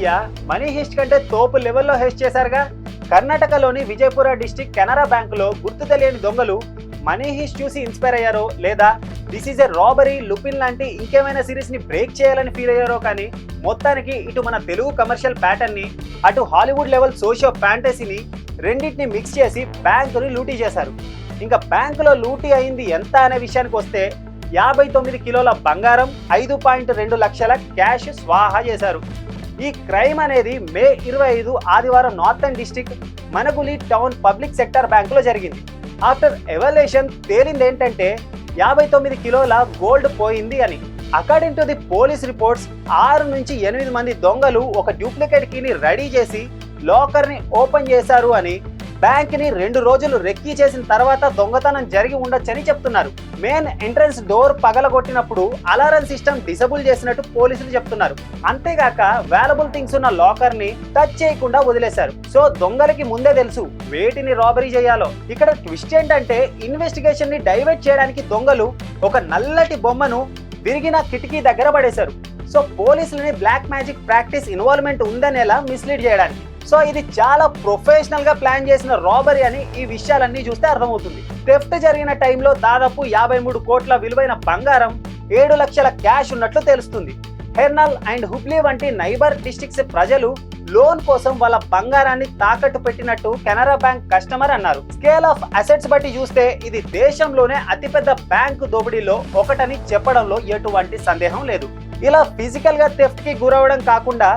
అయ్యా money heist కంటే తోపు లెవెల్లో హెస్ట్ చేశారుగా. కర్ణాటకలోని విజయపుర డిస్టిక్ కెనరా బ్యాంకులో గుర్తు తెలియని దొంగలు మనీ హిస్ట్ చూసి ఇన్స్పైర్ అయ్యారో లేదా this is a robbery Lupin లాంటి ఇంకేమైనా సిరీస్ని బ్రేక్ చేయాలని ఫీల్ అయ్యారో కానీ మొత్తానికి ఇటు మన తెలుగు కమర్షియల్ ప్యాటర్న్ని అటు హాలీవుడ్ లెవెల్ సోషియో ఫ్యాంటసీని రెండింటిని మిక్స్ చేసి బ్యాంకుని లూటీ చేశారు. ఇంకా బ్యాంకులో లూటీ అయింది ఎంత అనే విషయానికి వస్తే యాభై తొమ్మిది కిలోల బంగారం ఐదు పాయింట్ రెండు లక్షల క్యాష్ స్వాహా చేశారు. ఈ క్రైమ్ అనేది మే ఇరవై ఐదు ఆదివారం northern district Managuli town public sector బ్యాంకులో జరిగింది. ఆఫ్టర్ ఎవల్యూషన్ తేలింది ఏంటంటే యాభై తొమ్మిది కిలోల గోల్డ్ పోయింది అని. According to the police reports ఆరు నుంచి ఎనిమిది మంది దొంగలు ఒక డూప్లికేట్ కీని రెడీ చేసి లాకర్ని ఓపెన్ చేశారు అని బ్యాంక్ని రెండు రోజులు రెక్కీ చేసిన తర్వాత దొంగతనం జరిగి ఉండొచ్చని చెప్తున్నారు. మెయిన్ ఎంట్రన్స్ డోర్ పగలగొట్టినప్పుడు అలారం సిస్టమ్ డిసబుల్ చేసినట్టు పోలీసులు చెప్తున్నారు. అంతేగాక వాలబుల్ థింగ్స్ ఉన్న లాకర్ని టచ్ చేయకుండా వదిలేశారు. సో దొంగలకి ముందే తెలుసు వేటిని రాబరీ చేయాలో. ఇక్కడ ట్విస్ట్ ఏంటంటే ఇన్వెస్టిగేషన్ని డైవర్ట్ చేయడానికి దొంగలు ఒక నల్లటి బొమ్మను విరిగిన కిటికీ దగ్గర పడేశారు. సో పోలీసులని బ్లాక్ మ్యాజిక్ ప్రాక్టీస్ ఇన్వాల్వ్మెంట్ ఉందనేలా మిస్లీడ్ చేయడానికి. సో ఇది చాలా ప్రొఫెషనల్గా ప్లాన్ చేసిన రాబరీ అని ఈ విషయాలన్నీ చూస్తే అర్థమవుతుంది. థెఫ్ట్ జరిగిన టైంలో దాదాపు యాభై మూడు కోట్ల విలువైన బంగారం ఏడు లక్షల క్యాష్ ఉన్నట్లు తెలుస్తుంది. హెర్నల్ అండ్ హుబ్లీ వంటి నైబర్ డిస్ట్రిక్ట్స్ ప్రజలు లోన్ కోసం వాళ్ళ బంగారాన్ని తాకట్టు పెట్టినట్టు కెనరా బ్యాంక్ కస్టమర్ అన్నారు. స్కేల్ ఆఫ్ అసెట్స్ బట్టి చూస్తే ఇది దేశంలోనే అతిపెద్ద బ్యాంకు దోపిడీలో ఒకటని చెప్పడంలో ఎటువంటి సందేహం లేదు. ఇలా ఫిజికల్గా థెఫ్ట్కి గురవడం కాకుండా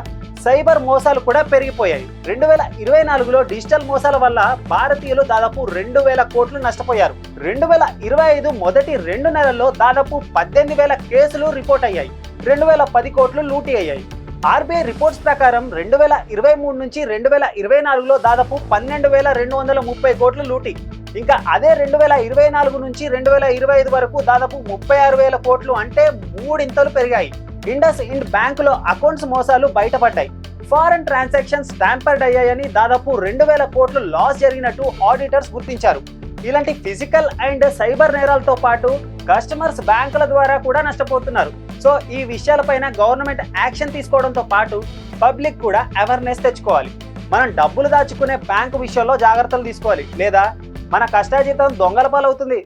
సైబర్ మోసాలు కూడా పెరిగిపోయాయి. రెండు వేల ఇరవై నాలుగులో డిజిటల్ మోసాల వల్ల భారతీయులు దాదాపు రెండు వేల కోట్లు నష్టపోయారు. రెండు వేల ఇరవై ఐదు మొదటి రెండు నెలల్లో దాదాపు పద్దెనిమిది వేల కేసులు రిపోర్ట్ అయ్యాయి. రెండు వేల పది కోట్లు లూటీ అయ్యాయి. ఆర్బీఐ రిపోర్ట్స్ ప్రకారం రెండు వేల ఇరవై మూడు నుంచి రెండు వేల ఇరవై నాలుగులో దాదాపు పన్నెండు వేల రెండు వందల ముప్పై కోట్లు లూటీ. ఇంకా అదే రెండు వేల ఇరవై నాలుగు నుంచి రెండు వేల ఇరవై ఐదు వరకు దాదాపు ముప్పై ఆరు వేల కోట్లు అంటే మూడింతలు పెరిగాయి. ఇండస్ ఇండ్ బ్యాంకులో అకౌంట్స్ మోసాలు బయటపడ్డాయి. ఫారెన్ ట్రాన్సాక్షన్స్ ట్యాంపర్డ్ అయ్యాయని దాదాపు రెండు వేల కోట్లు లాస్ జరిగినట్టు ఆడిటర్స్ గుర్తించారు. ఇలాంటి ఫిజికల్ అండ్ సైబర్ నేరాలతో పాటు కస్టమర్స్ బ్యాంకుల ద్వారా కూడా నష్టపోతున్నారు. సో ఈ విషయాలపైన గవర్నమెంట్ యాక్షన్ తీసుకోవడంతో పాటు పబ్లిక్ కూడా అవేర్నెస్ తెచ్చుకోవాలి. మనం డబ్బులు దాచుకునే బ్యాంకు విషయంలో జాగ్రత్తలు తీసుకోవాలి. లేదా మన కష్టాజీతం దొంగల పాలవుతుంది.